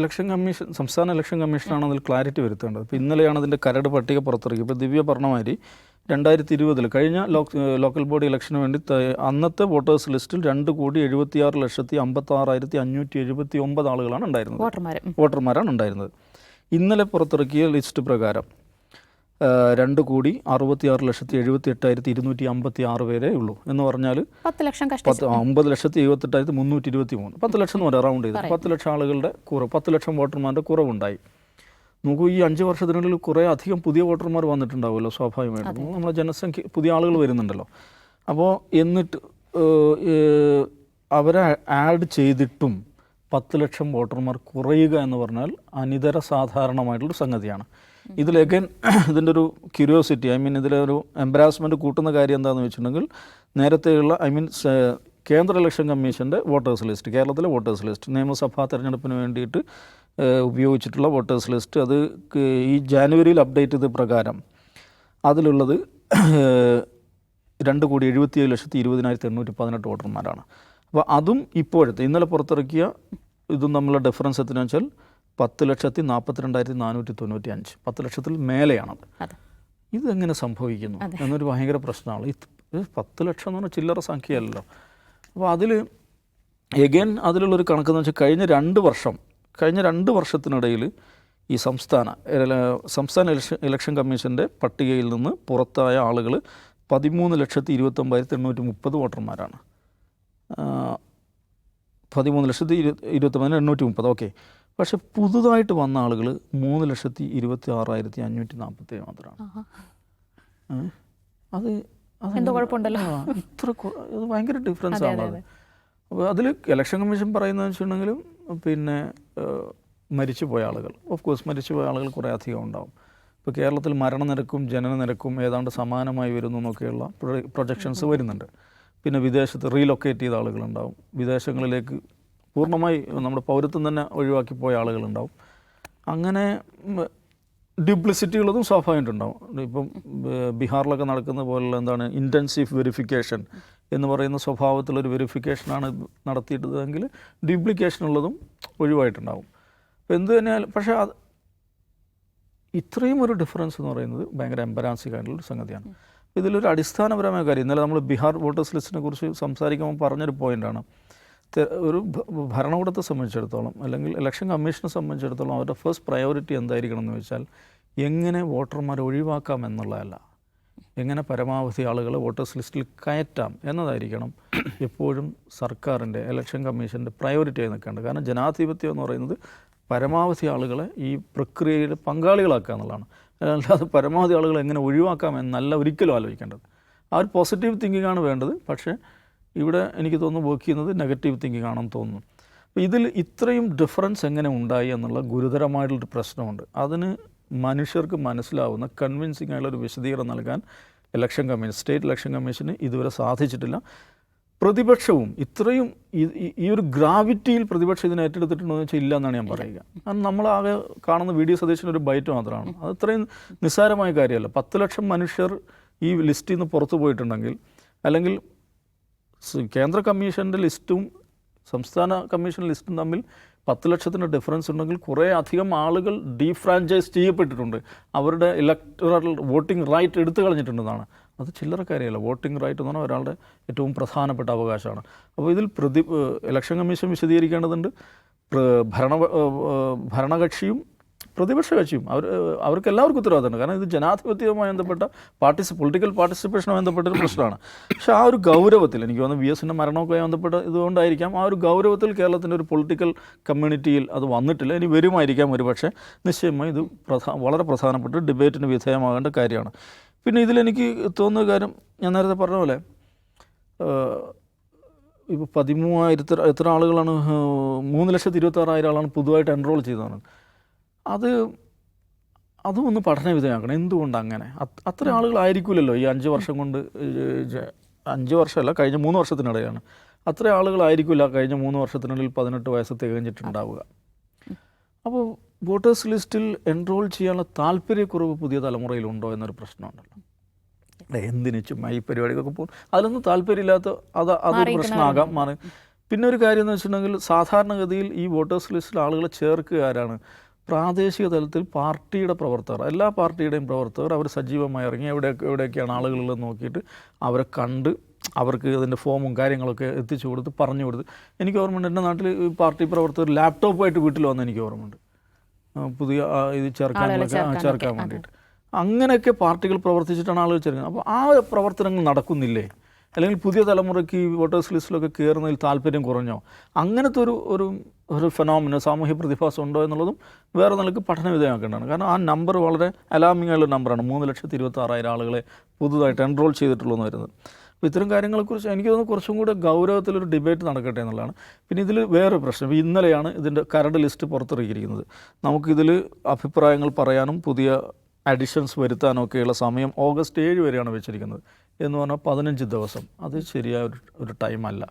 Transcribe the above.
Election commission സംസ്ഥാന election കമ്മീഷനാണ് അതിൽ ക്ലാരിറ്റി വരുത്തേണ്ടത്. ഇപ്പോൾ ഇന്നലെയാണ് അതിന്റെ കരട് പട്ടിക പുറത്തിറക്കി ഇപ്പോൾ ദിവ്യ പറഞ്ഞമാതിരി രണ്ടായിരത്തി ഇരുപതിൽ കഴിഞ്ഞ ലോക് ലോക്കൽ ബോഡി ഇലക്ഷന് വേണ്ടി അന്നത്തെ വോട്ടേഴ്സ് ലിസ്റ്റിൽ രണ്ട് കോടി എഴുപത്തിയാറ് ലക്ഷത്തി അമ്പത്താറായിരത്തി അഞ്ഞൂറ്റി എഴുപത്തി ഒമ്പത് ആളുകളാണ് ഉണ്ടായിരുന്നത്. വോട്ടർമാരാണ് ഉണ്ടായിരുന്നത്. ഇന്നലെ പുറത്തിറക്കിയ ലിസ്റ്റ് പ്രകാരം രണ്ട് കോടി അറുപത്തിയാറ് ലക്ഷത്തി എഴുപത്തി എട്ടായിരത്തി ഇരുന്നൂറ്റി അമ്പത്തി ആറ് പേരേ ഉള്ളൂ എന്ന് പറഞ്ഞാൽ പത്ത് ലക്ഷം പത്ത് ഒമ്പത് ലക്ഷത്തി എഴുപത്തെട്ടായിരത്തി മുന്നൂറ്റി ഇരുപത്തി മൂന്ന് പത്ത് ലക്ഷം എന്ന് പറയാം റൗണ്ട് ചെയ്ത്. പത്ത് ലക്ഷം ആളുകളുടെ കുറവ് പത്ത് ലക്ഷം വോട്ടർമാരുടെ കുറവുണ്ടായി. നോക്കൂ ഈ അഞ്ച് വർഷത്തിനുള്ളിൽ കുറേ അധികം പുതിയ വോട്ടർമാർ വന്നിട്ടുണ്ടാവുമല്ലോ സ്വാഭാവികമായിട്ടും. നമ്മുടെ ജനസംഖ്യ പുതിയ ആളുകൾ വരുന്നുണ്ടല്ലോ. അപ്പോൾ എന്നിട്ട് അവരെ ആഡ് ചെയ്തിട്ടും പത്ത് ലക്ഷം വോട്ടർമാർ കുറയുക എന്ന് പറഞ്ഞാൽ അനിതര സാധാരണമായിട്ടുള്ള സംഗതിയാണ്. ഇതിലേക്ക് അഗൈൻ ഇതിന്റെ ഒരു ക്യൂരിയോസിറ്റി ഐ മീൻ ഇതിലെ ഒരു എംബറാസ്മെന്റ് കൂട്ടുന്ന കാര്യം എന്താണെന്ന് വെച്ചിട്ടുണ്ടെങ്കിൽ നേരത്തെയുള്ള ഐ മീൻ കേന്ദ്ര ഇലക്ഷൻ കമ്മീഷന്റെ വോട്ടേഴ്സ് ലിസ്റ്റ് കേരളത്തിലെ വോട്ടേഴ്സ് ലിസ്റ്റ് നിയമസഭാ തെരഞ്ഞെടുപ്പിന് വേണ്ടിയിട്ട് ഉപയോഗിച്ചിട്ടുള്ള വോട്ടേഴ്സ് ലിസ്റ്റ് അത് ഈ ജാനുവരിയിൽ അപ്ഡേറ്റ് ചെയ്ത പ്രകാരം അതിലുള്ളത് രണ്ട് കോടി എഴുപത്തിയേഴ് ലക്ഷത്തി ഇരുപതിനായിരത്തി എണ്ണൂറ്റി പതിനെട്ട് വോട്ടർമാരാണ്. അപ്പോൾ അതും ഇപ്പോഴത്തെ ഇന്നലെ പുറത്തിറക്കിയ ഇതും തമ്മിലുള്ള ഡിഫറൻസ് എത്രയാണെന്ന് വെച്ചാൽ പത്ത് ലക്ഷത്തി നാൽപ്പത്തിരണ്ടായിരത്തി നാനൂറ്റി തൊണ്ണൂറ്റി അഞ്ച് പത്ത് ലക്ഷത്തിൽ മേലെയാണത് അതെ. ഇതെങ്ങനെ സംഭവിക്കുന്നു എന്നൊരു ഭയങ്കര പ്രശ്നമാണ്. ഇത് പത്ത് ലക്ഷം എന്ന് പറഞ്ഞാൽ ചില്ലറ സംഖ്യയല്ലോ അപ്പോൾ അതിൽ എഗൈൻ അതിലുള്ളൊരു കണക്കെന്ന് വെച്ചാൽ കഴിഞ്ഞ രണ്ട് വർഷം കഴിഞ്ഞ രണ്ട് വർഷത്തിനിടയിൽ ഈ സംസ്ഥാന സംസ്ഥാന ഇലക്ഷൻ ഇലക്ഷൻ കമ്മീഷന്റെ പട്ടികയിൽ നിന്ന് പുറത്തായ ആളുകൾ പതിമൂന്ന് ലക്ഷത്തി ഇരുപത്തൊമ്പതിരത്തി എണ്ണൂറ്റി മുപ്പത് വോട്ടർമാരാണ്. പതിമൂന്ന് ലക്ഷത്തി ഇരു ഇരുപത്തൊമ്പതിന് എണ്ണൂറ്റി മുപ്പത് ഓക്കെ പക്ഷെ പുതുതായിട്ട് വന്ന ആളുകൾ മൂന്ന് ലക്ഷത്തി ഇരുപത്തി ആറായിരത്തി അഞ്ഞൂറ്റി നാൽപ്പത്തി ഏഴ് മാത്രമാണ്? അത് എന്തോ കുഴപ്പമുണ്ടല്ലോ. ഇത്ര അത് ഭയങ്കര ഡിഫറൻസ് ആണ് അത് അപ്പോൾ അതിൽ ഇലക്ഷൻ കമ്മീഷൻ പറയുന്നതെന്ന് വെച്ചിട്ടുണ്ടെങ്കിലും പിന്നെ മരിച്ചുപോയ മരിച്ചു പോയ ആളുകൾ. ഓഫ് കോഴ്സ് മരിച്ചു പോയ ആളുകൾ കുറേ അധികം ഉണ്ടാവും. ഇപ്പോൾ കേരളത്തിൽ മരണനിരക്കും ജനനനിരക്കും ഏതാണ്ട് സമാനമായി വരുന്നു എന്നൊക്കെയുള്ള പ്രൊജക്ഷൻസ് വരുന്നുണ്ട്. പിന്നെ വിദേശത്ത് റീലൊക്കേറ്റ് ചെയ്ത ആളുകളുണ്ടാവും. വിദേശങ്ങളിലേക്ക് പൂർണമായി നമ്മുടെ പൗരത്വം തന്നെ ഒഴിവാക്കി പോയ ആളുകളുണ്ടാവും. അങ്ങനെ ഡ്യൂപ്ലിസിറ്റി ഉള്ളതും സ്വാഭാവികമായിട്ടുണ്ടാവും. ഇപ്പം ബീഹാറിലൊക്കെ നടക്കുന്ന പോലുള്ള എന്താണ് ഇന്റൻസീവ് വെരിഫിക്കേഷൻ എന്ന് പറയുന്ന സ്വഭാവത്തിലൊരു വെരിഫിക്കേഷനാണ് നടത്തിയിട്ടതെങ്കിൽ ഡ്യൂപ്ലിക്കേഷൻ ഉള്ളതും ഒഴിവായിട്ടുണ്ടാവും. അപ്പോൾ എന്ത് തന്നെയാലും പക്ഷേ അത് ഇത്രയും ഒരു ഡിഫറൻസ് എന്ന് പറയുന്നത് ഭയങ്കര എംബരാൻസിങ് ആയിട്ടുള്ളൊരു സംഗതിയാണ്. ഇതിലൊരു അടിസ്ഥാനപരമായ കാര്യം. ഇന്നലെ നമ്മൾ ബീഹാർ വോട്ടേഴ്സ് ലിസ്റ്റിനെ കുറിച്ച് സംസാരിക്കുമ്പോൾ പറഞ്ഞൊരു പോയിന്റാണ് ഒരു ഭരണകൂടത്തെ സംബന്ധിച്ചിടത്തോളം അല്ലെങ്കിൽ ഇലക്ഷൻ കമ്മീഷനെ സംബന്ധിച്ചിടത്തോളം അവരുടെ ഫസ്റ്റ് പ്രയോറിറ്റി എന്തായിരിക്കണം എന്ന് വെച്ചാൽ എങ്ങനെ വോട്ടർമാരെ ഒഴിവാക്കാം എന്നുള്ളതല്ല. എങ്ങനെ പരമാവധി ആളുകളെ വോട്ടേഴ്സ് ലിസ്റ്റിൽ കയറ്റാം എന്നതായിരിക്കണം എപ്പോഴും സർക്കാരിന്റെ ഇലക്ഷൻ കമ്മീഷന്റെ പ്രയോറിറ്റി ആയി നിൽക്കേണ്ടത്. കാരണം ജനാധിപത്യം എന്ന് പറയുന്നത് പരമാവധി ആളുകളെ ഈ പ്രക്രിയയിൽ പങ്കാളികളാക്കുക എന്നുള്ളതാണ്. അല്ലാതെ പരമാവധി ആളുകൾ എങ്ങനെ ഒഴിവാക്കാം എന്നല്ല ഒരിക്കലും ആലോചിക്കേണ്ടത്. ആ ഒരു പോസിറ്റീവ് തിങ്കിങ് ആണ് വേണ്ടത്. പക്ഷേ ഇവിടെ എനിക്ക് തോന്നുന്നു വർക്ക് ചെയ്യുന്നത് നെഗറ്റീവ് തിങ്കിങ് ആണെന്ന് തോന്നുന്നു. അപ്പോൾ ഇതിൽ ഇത്രയും ഡിഫറൻസ് എങ്ങനെ ഉണ്ടായി എന്നുള്ള ഗുരുതരമായിട്ടുള്ളൊരു പ്രശ്നമുണ്ട്. അതിന് മനുഷ്യർക്ക് മനസ്സിലാവുന്ന കൺവിൻസിംഗ് ആയിട്ടുള്ള ഒരു വിശദീകരണം നൽകാൻ ഇലക്ഷൻ കമ്മീഷൻ സ്റ്റേറ്റ് ഇലക്ഷൻ കമ്മീഷന് ഇതുവരെ സാധിച്ചിട്ടില്ല. പ്രതിപക്ഷവും ഇത്രയും ഈ- ഒരു ഗ്രാവിറ്റിയിൽ പ്രതിപക്ഷം ഇതിനെ ഏറ്റെടുത്തിട്ടുണ്ടോ എന്ന് വെച്ചാൽ ഇല്ല എന്നാണ് ഞാൻ പറയുക. കാരണം നമ്മളാകെ കാണുന്ന വി ഡി സതീശന്റെ ഒരു ബൈറ്റ് മാത്രമാണ്. അത് ഇത്രയും നിസ്സാരമായ കാര്യമല്ല. പത്ത് ലക്ഷം മനുഷ്യർ ഈ ലിസ്റ്റിൽ നിന്ന് പുറത്തു പോയിട്ടുണ്ടെങ്കിൽ അല്ലെങ്കിൽ കേന്ദ്ര കമ്മീഷന്റെ ലിസ്റ്റും സംസ്ഥാന കമ്മീഷൻ ലിസ്റ്റും തമ്മിൽ പത്ത് ലക്ഷത്തിന്റെ ഡിഫറൻസ് ഉണ്ടെങ്കിൽ കുറേ അധികം ആളുകൾ ഡീഫ്രാഞ്ചൈസ് ചെയ്യപ്പെട്ടിട്ടുണ്ട്. അവരുടെ ഇലക്ടറൽ വോട്ടിംഗ് റൈറ്റ് എടുത്തു കളഞ്ഞിട്ടുണ്ടെന്നാണ്. അത് ചില്ലറ കാര്യമല്ല. വോട്ടിംഗ് റൈറ്റ് എന്ന് പറഞ്ഞാൽ ഒരാളുടെ ഏറ്റവും പ്രധാനപ്പെട്ട അവകാശമാണ്. അപ്പോൾ ഇതിൽ പ്രതി ഇലക്ഷൻ കമ്മീഷൻ വിശദീകരിക്കേണ്ടതുണ്ട്. ഭരണ ഭരണകക്ഷിയും പ്രതിപക്ഷ കക്ഷിയും അവർ അവർക്ക് എല്ലാവർക്കും ഉത്തരവാദിത്തമുണ്ട്. കാരണം ഇത് ജനാധിപത്യവുമായി ബന്ധപ്പെട്ട പാർട്ടിസി പൊളിറ്റിക്കൽ പാർട്ടിസിപ്പേഷനുമായി ബന്ധപ്പെട്ട ഒരു പ്രശ്നമാണ്. പക്ഷേ ആ ഒരു ഗൗരവത്തിൽ എനിക്ക് തോന്നുന്നു വി എസിന്റെ മരണമൊക്കെ ബന്ധപ്പെട്ട ഇതുകൊണ്ടായിരിക്കാം ആ ഒരു ഗൗരവത്തിൽ കേരളത്തിന്റെ ഒരു പൊളിറ്റിക്കൽ കമ്മ്യൂണിറ്റിയിൽ അത് വന്നിട്ടില്ല. ഇനി വരുമായിരിക്കാം ഒരു പക്ഷേ. നിശ്ചയമായി ഇത് പ്രധാ വളരെ പ്രധാനപ്പെട്ട ഡിബേറ്റിന് വിധേയമാകേണ്ട കാര്യമാണ്. പിന്നെ ഇതിലെനിക്ക് തോന്നുന്ന കാര്യം ഞാൻ നേരത്തെ പറഞ്ഞ പോലെ ഇപ്പോൾ പതിമൂവായിരത്തി എത്ര ആളുകളാണ് മൂന്ന് ലക്ഷത്തി ഇരുപത്താറായിരം ആളാണ് പുതുതായിട്ട് എൻറോൾ ചെയ്തതാണ്. അത് അതും ഒന്ന് പഠന വിധേയമാക്കണം. എന്തുകൊണ്ട് അങ്ങനെ അത്- അത്ര ആളുകളായിരിക്കില്ലല്ലോ ഈ അഞ്ച് വർഷം കൊണ്ട് അഞ്ച് വർഷമല്ല കഴിഞ്ഞ മൂന്ന് വർഷത്തിനിടെയാണ് അത്ര ആളുകളായിരിക്കില്ല കഴിഞ്ഞ മൂന്ന് വർഷത്തിനുള്ളിൽ പതിനെട്ട് വയസ്സ് തികഞ്ഞിട്ടുണ്ടാവുക. അപ്പോൾ വോട്ടേഴ്സ് ലിസ്റ്റിൽ എൻറോൾ ചെയ്യാനുള്ള താല്പര്യക്കുറവ് പുതിയ തലമുറയിലുണ്ടോ എന്നൊരു പ്രശ്നമുണ്ടല്ലോ. എന്തിന് ചുമ്മാ ഈ പരിപാടിക്കൊക്കെ പോകും? അതിലൊന്നും താല്പര്യമില്ലാത്ത അത് അതൊരു പ്രശ്നമാകാം മാറി. പിന്നെ ഒരു കാര്യം എന്ന് വെച്ചിട്ടുണ്ടെങ്കിൽ സാധാരണഗതിയിൽ ഈ വോട്ടേഴ്സ് ലിസ്റ്റിൽ ആളുകളെ ചേർക്കുക ആരാണ്? പ്രാദേശിക തലത്തിൽ പാർട്ടിയുടെ പ്രവർത്തകർ എല്ലാ പാർട്ടിയുടെയും പ്രവർത്തകർ അവർ സജീവമായി ഇറങ്ങി എവിടെയൊക്കെ എവിടെയൊക്കെയാണ് ആളുകളുള്ളത് നോക്കിയിട്ട് അവരെ കണ്ട് അവർക്ക് അതിന്റെ ഫോമും കാര്യങ്ങളൊക്കെ എത്തിച്ചു കൊടുത്ത് പറഞ്ഞു കൊടുത്ത്. എനിക്ക് ഓർമ്മയുണ്ട് എന്റെ നാട്ടിൽ ഈ പാർട്ടി പ്രവർത്തകർ ലാപ്ടോപ്പായിട്ട് വീട്ടിൽ വന്ന് എനിക്ക് ഓർമ്മയുണ്ട്. പുതിയ ഇത് ചേർക്കാൻ ചേർക്കാൻ വേണ്ടിയിട്ട്. അങ്ങനെയൊക്കെ പാർട്ടികൾ പ്രവർത്തിച്ചിട്ടാണ് ആളുകൾ ചേർക്കുന്നത്. അപ്പോൾ ആ പ്രവർത്തനങ്ങൾ നടക്കുന്നില്ലേ? അല്ലെങ്കിൽ പുതിയ തലമുറയ്ക്ക് ഈ വോട്ടേഴ്സ് ലിസ്റ്റിലൊക്കെ കയറുന്നതിൽ താല്പര്യം കുറഞ്ഞോ? അങ്ങനത്തെ ഒരു ഒരു ഒരു ഫെനോമിനോ സാമൂഹ്യ പ്രതിഭാസം ഉണ്ടോ എന്നുള്ളതും വേറെ നിലയ്ക്ക് പഠന വിധേയമാക്കേണ്ടതാണ്. കാരണം ആ നമ്പർ വളരെ അലാമിംഗ് ആയുള്ള നമ്പറാണ് മൂന്ന് ലക്ഷത്തി ഇരുപത്തി ആറായിരം ആളുകളെ പുതുതായിട്ട് എൻറോൾ ചെയ്തിട്ടുള്ളൂ എന്ന് വരുന്നത്. അപ്പോൾ ഇത്തരം കാര്യങ്ങളെക്കുറിച്ച് എനിക്ക് തോന്നുന്നു കുറച്ചും കൂടെ ഗൗരവത്തിലൊരു ഡിബേറ്റ് നടക്കട്ടെ എന്നുള്ളതാണ്. പിന്നെ ഇതിൽ വേറെ പ്രശ്നം. ഇപ്പോൾ ഇന്നലെയാണ് ഇതിന്റെ കരട് ലിസ്റ്റ് പുറത്തിറക്കിയിരിക്കുന്നത്. നമുക്കിതിൽ അഭിപ്രായങ്ങൾ പറയാനും പുതിയ അഡിഷൻസ് വരുത്താനൊക്കെയുള്ള സമയം ഓഗസ്റ്റ് ഏഴ് വരെയാണ് വെച്ചിരിക്കുന്നത്. എന്ന് പറഞ്ഞാൽ പതിനഞ്ച് ദിവസം. അത് ശരിയായ ഒരു ടൈമല്ല